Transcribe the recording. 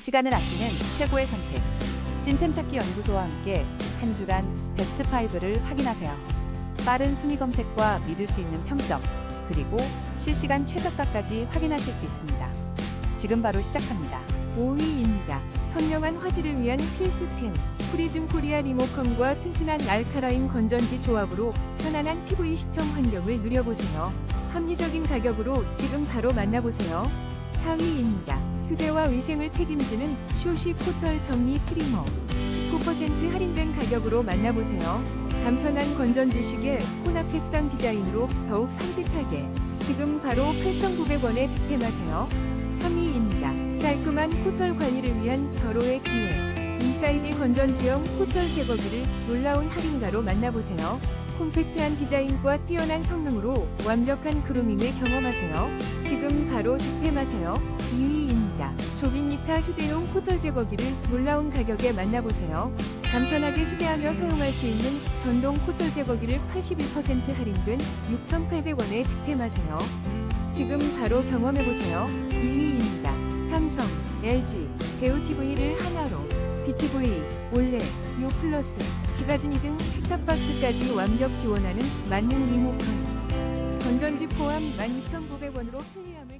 시간을 아끼는 최고의 선택. 찐템 찾기 연구소와 함께 한 주간 베스트 5를 확인하세요. 빠른 순위 검색과 믿을 수 있는 평점, 그리고 실시간 최저가까지 확인하실 수 있습니다. 지금 바로 시작합니다. 5위입니다. 선명한 화질을 위한 필수템. 프리즘 코리아 리모컨과 튼튼한 알카라인 건전지 조합으로 편안한 TV 시청 환경을 누려보세요. 합리적인 가격으로 지금 바로 만나보세요. 4위입니다. 휴대와 위생을 책임지는 쇼시 코털 정리 트리머. 19% 할인된 가격으로 만나보세요. 간편한 건전지 시계 혼합 색상 디자인으로 더욱 산뜻하게 지금 바로 8,900원에 득템하세요. 3위입니다. 깔끔한 코털 관리를 위한 절호의 기회. 인사이드 건전지형 코털 제거기를 놀라운 할인가로 만나보세요. 콤팩트한 디자인과 뛰어난 성능으로 완벽한 그루밍을 경험하세요. 지금 바로 득템하세요. 2위입니다. 조빈니타 휴대용 코털 제거기를 놀라운 가격에 만나보세요. 간편하게 휴대하며 사용할 수 있는 전동 코털 제거기를 81% 할인된 6,800원에 득템하세요. 지금 바로 경험해보세요. 2위입니다. 삼성, LG, 대우 TV를 하나로 BTV, 올레, 요 플러스, 기가진이 등 셋탑박스까지 완벽 지원하는 만능 리모컨. 건전지 포함 12,900원으로 편리함을